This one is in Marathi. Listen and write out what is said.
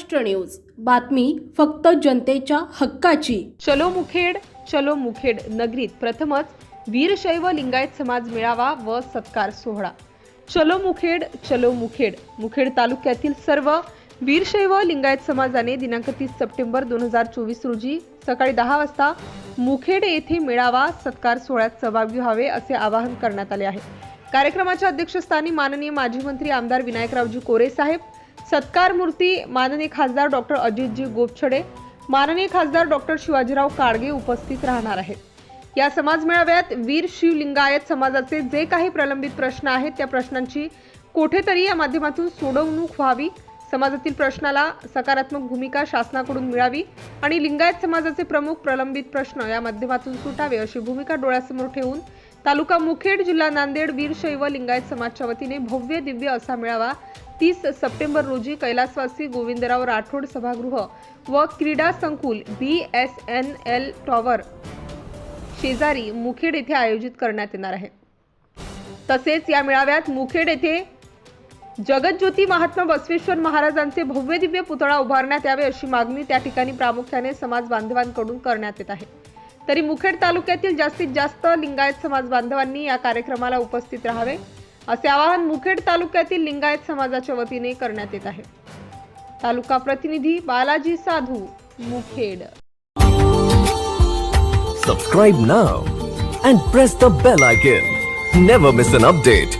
महाराष्ट्र न्यूज. बातमी फक्त जनतेच्या हक्काची. चलो मुखेड चलो मुखेड नगरीत प्रथमच वीरशैव लिंगायत समाज मेळावा व सत्कार सोहळा. चलो मुखेड चलो मुखेड मुखेड तालुक्यातील सर्व वीरशैव लिंगायत समाजाने दिनांक तीस सप्टेंबर दोन हजार चोवीस रोजी सकाळी दहा वाजता मुखेड येथे मेळावा सत्कार सोहळ्यात सहभागी व्हावे असे आवाहन करण्यात आले आहे. कार्यक्रमाच्या अध्यक्षस्थानी माननीय माजी मंत्री आमदार विनायकरावजी कोरे साहेब सत्कार मूर्ती माननीय खासदार डॉक्टर अजितजी गोपछडे माननीय खासदार डॉक्टर शिवाजीराव काडगे उपस्थित राहणार आहेत. या समाज मेळाव्यात वीर शिवलिंगायत समाजाचे जे काही प्रलंबित प्रश्न आहेत त्या प्रश्नांची कोठेतरी या माध्यमातून सोडवणूक व्हावी. समाजातील प्रश्नाला सकारात्मक भूमिका शासनाकडून मिळावी आणि लिंगायत समाजाचे प्रमुख प्रलंबित प्रश्न या माध्यमातून सुटावे अशी भूमिका डोळ्यासमोर ठेवून तालुका मुखेड जिल्हा नांदेड वीरशैव लिंगायत समाजच्या वतीने भव्य दिव्य असा मेळावा तीस सप्टेंबर रोजी कैलासवासी गोविंदराव राठोड सभागृह व क्रीडा संकुल B S N L tower शेजारी मुखेड येथे आयोजित करण्यात येणार आहे. तसेच या मेळाव्यात मुखेड येथे जगज्योती महात्मा बसवेश्वर महाराजांचे भव्य दिव्य पुतळा उभारण्यात यावे अशी मागणी त्या ठिकाणी प्रामुख्याने समाज बांधवांकडून करण्यात येत आहे. तरी मुखेड तालुक्यातील जास्तीत जास्त लिंगायत समाज बांधवांनी या कार्यक्रमाला उपस्थित राहावे. असे आवाहन मुखेड तालुक्यातील लिंगायत समाजाच्या वतीने करण्यात येत आहे. तालुका प्रतिनिधी Balaji Sadhu Mukhed. Subscribe now and press the bell icon never miss an update